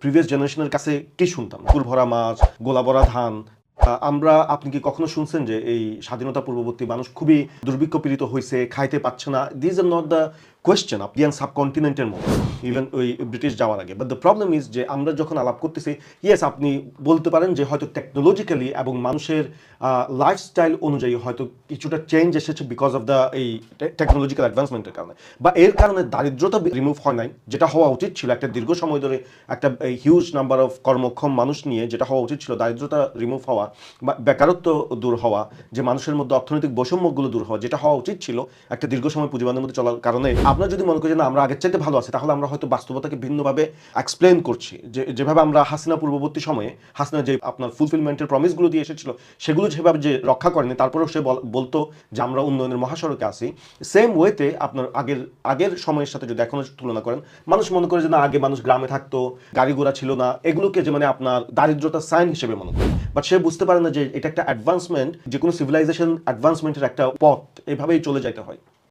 Previous জেনারেশনের কাছে কি শুনতাম? কুর ভরা মাছ গোলা ভরা ধান আমরা, আপনি কি কখনো শুনছেন যে এই স্বাধীনতা পূর্ববর্তী মানুষ খুবই দুর্ভিক্ষ পীড়িত হয়েছে খাইতে পাচ্ছে না? This are not the question Afghan সাবকন্টিনেন্টের মধ্যে ইভেন ওই ব্রিটিশ যাওয়ার আগে. বাট দ্য প্রবলেম ইজ যে আমরা যখন আলাপ করতেছি ইয়েস আপনি বলতে পারেন যে হয়তো টেকনোলজিক্যালি এবং মানুষের লাইফস্টাইল অনুযায়ী হয়তো কিছুটা চেঞ্জ এসেছে বিকজ অফ দ্য এই টেকনোলজিক্যাল অ্যাডভান্সমেন্টের কারণে. বা এর কারণে দারিদ্রতা রিমুভ হয় নাই, যেটা হওয়া উচিত ছিল একটা দীর্ঘ সময় ধরে একটা হিউজ নাম্বার অফ কর্মক্ষম মানুষ নিয়ে যেটা হওয়া উচিত ছিল দারিদ্রতা রিমুভ হওয়া বা বেকারত্ব দূর হওয়া, যে মানুষের মধ্যে অর্থনৈতিক বৈষম্যগুলো দূর হওয়া, যেটা হওয়া উচিত ছিল একটা দীর্ঘ সময় পুঁজিবাদের মধ্যে চলার কারণে আপনারা যদি মনে করেন আমরা আগের চাইতে ভালো আছি, তাহলে আমরা হয়তো বাস্তবতাকে ভিন্নভাবে এক্সপ্লেন করছি। যে, যেভাবে আমরা হাসিনা পূর্ববর্তী সময়ে, হাসিনা যে আপনার ফুলফিলমেন্টের প্রমিসগুলো দিয়ে এসেছিল, সেগুলো যেভাবে যে রক্ষা করেনি, তারপরেও সে বল- বলতো যে, আমরা উন্নয়নের মহাসড়কে আছি। সেম ওয়েতে আপনার আগের আগের সময়ের সাথে যদি এখনও তুলনা করেন, মানুষ মনে করে যে, না, আগে মানুষ গ্রামে থাকতো, গাড়ি ঘোড়া ছিল না, এগুলোকে যে মানে আপনার দারিদ্রতার সাইন হিসেবে মনে করে। বাট সে বুঝতে পারে না যে, এটা একটা অ্যাডভান্সমেন্ট যে কোনো সিভিলাইজেশন অ্যাডভান্সমেন্টের একটা পথ, এভাবেই চলে যাইতে হয়।